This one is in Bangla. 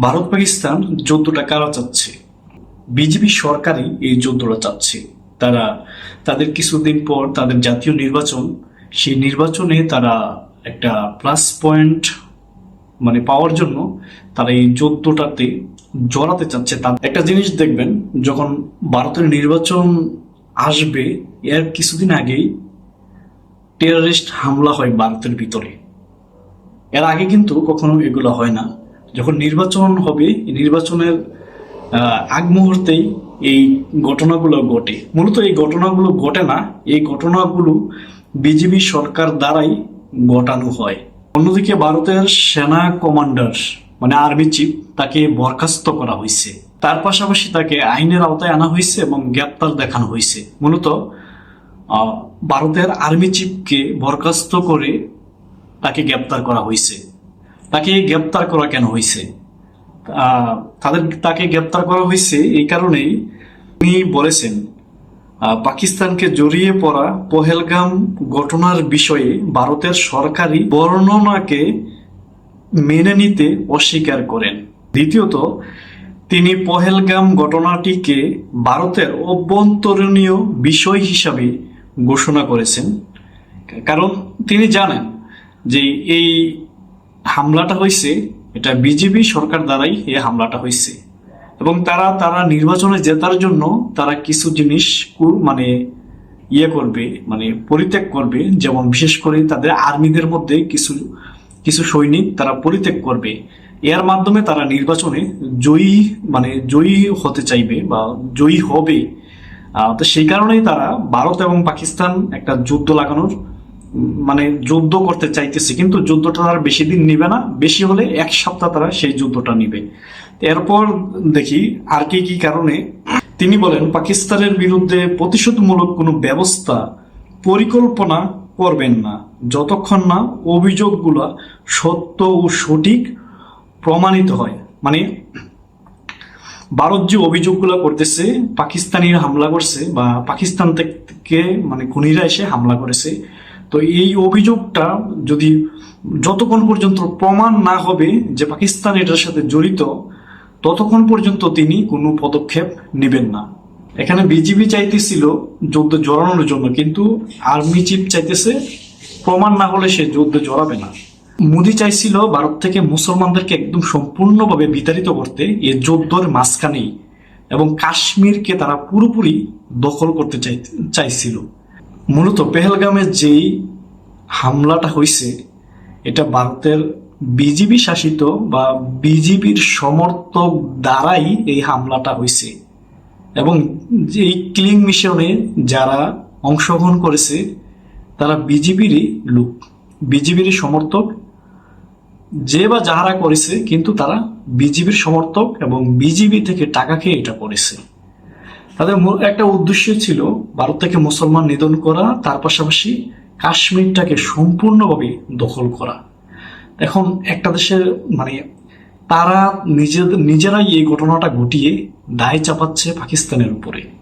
ভারত পাকিস্তান যুদ্ধটা কারা চাচ্ছে? বিজেপি সরকারই এই যুদ্ধটা চাচ্ছে। তারা তাদের কিছুদিন পর তাদের জাতীয় নির্বাচন, সেই নির্বাচনে তারা একটা প্লাস পয়েন্ট মানে পাওয়ার জন্য তারা এই যুদ্ধটাতে জড়াতে চাচ্ছে। তা একটা জিনিস দেখবেন, যখন ভারতের নির্বাচন আসবে, এর কিছুদিন আগেই টেরারিস্ট হামলা হয় ভারতের ভিতরে। এর আগে কিন্তু কখনো এগুলো হয় না। যখন নির্বাচন হবে নির্বাচনের আগ মুহূর্তেই এই ঘটনাগুলো ঘটে। মূলত এই ঘটনাগুলো ঘটে না, এই ঘটনাগুলো বিজেপি সরকার দ্বারাই ঘটানো হয়। অন্যদিকে ভারতের সেনা কমান্ডার মানে আর্মি চিফ, তাকে বরখাস্ত করা হয়েছে। তার পাশাপাশি তাকে আইনের আওতায় আনা হয়েছে এবং গ্রেপ্তার দেখানো হয়েছে। মূলত ভারতের আর্মি চিফকে বরখাস্ত করে তাকে গ্রেপ্তার করা হয়েছে। তাকে গ্রেপ্তার করা কেন হয়েছে তাদের, তাকে গ্রেপ্তার করা হয়েছে এই কারণেই তিনি বলেছেন পাকিস্তানকে জড়িয়ে পড়া পহেলগাম ঘটনার বিষয়ে ভারতের সরকারি বর্ণনাকে মেনে নিতে অস্বীকার করেন। দ্বিতীয়ত, তিনি পহেলগাম ঘটনাটিকে ভারতের অভ্যন্তরীণীয় বিষয় হিসাবে ঘোষণা করেছেন। কারণ তিনি জানেন যে এই হামলাটা হয়েছে, এটা বিজেপি সরকার দ্বারাই এই হামলাটা হয়েছে। এবং তারা তারা নির্বাচনে জেতার জন্য তারা কিছু জিনিস মানে ইয়ে করবে মানে পরিত্যাগ করবে, যেমন বিশেষ করে তাদের আর্মিদের মধ্যে কিছু কিছু সৈনিক তারা পরিত্যাগ করবে। এর মাধ্যমে তারা নির্বাচনে জয়ী মানে জয়ী হতে চাইবে বা জয়ী হবে। তো সেই কারণেই তারা ভারত এবং পাকিস্তান একটা যুদ্ধ লাগানোর মানে যুদ্ধ করতে চাইতেছে, কিন্তু যুদ্ধটা আর বেশি দিন নিবে না, বেশি হলে এক সপ্তাহ তারা সেই যুদ্ধটা নিবে। এরপর দেখি আর কি কি কারণে তিনি বলেন, পাকিস্তানের বিরুদ্ধে প্রতিশোধমূলক কোনো ব্যবস্থা, পরিকল্পনা করবেন না, যতক্ষণ না অভিযোগগুলো সত্য ও সঠিক প্রমাণিত হয়। মানে ভারত যে অভিযোগগুলো করতেছে, পাকিস্তানিরা হামলা করছে বা পাকিস্তান থেকে মানে খুনিরা এসে হামলা করেছে তো এই অভিযোগটা যদি যতক্ষণ পর্যন্ত প্রমাণ না হবে যে পাকিস্তান এটার সাথে জড়িত, ততক্ষণ পর্যন্ত তিনি কোনো পদক্ষেপ নেবেন না। এখানে বিজিবি চাইতেছিল যুদ্ধ জড়ানোর জন্য, কিন্তু আর্মি চিফ চাইতেছে প্রমাণ না হলে সে যুদ্ধে জড়াবে না। মোদি চাইছিল ভারত থেকে মুসলমানদেরকে একদম সম্পূর্ণভাবে বিতাড়িত করতে এ যুদ্ধের মাঝখানেই এবং কাশ্মীরকে তারা পুরোপুরি দখল করতে চাই, চাইছিল। মূলত পেহেলগামের যেই হামলাটা হয়েছে এটা ভারতের বিজিবি শাসিত বা বিজিবির সমর্থক দ্বারাই এই হামলাটা হয়েছে এবং যে এই ক্লিং মিশনে যারা অংশগ্রহণ করেছে, তারা বিজিবিরই লোক বিজিবির সমর্থক। যে বা যাহারা করেছে, কিন্তু তারা বিজিবির সমর্থক এবং বিজিবি থেকে টাকা খেয়ে এটা করেছে। তাদের একটা উদ্দেশ্য ছিল ভারত থেকে মুসলমান নিধন করা, তার পাশাপাশি কাশ্মীরটাকে সম্পূর্ণভাবে দখল করা। এখন একটা দেশের মানে তারা নিজেদের নিজেরাই এই ঘটনাটা ঘটিয়ে দায় চাপাচ্ছে পাকিস্তানের উপরে।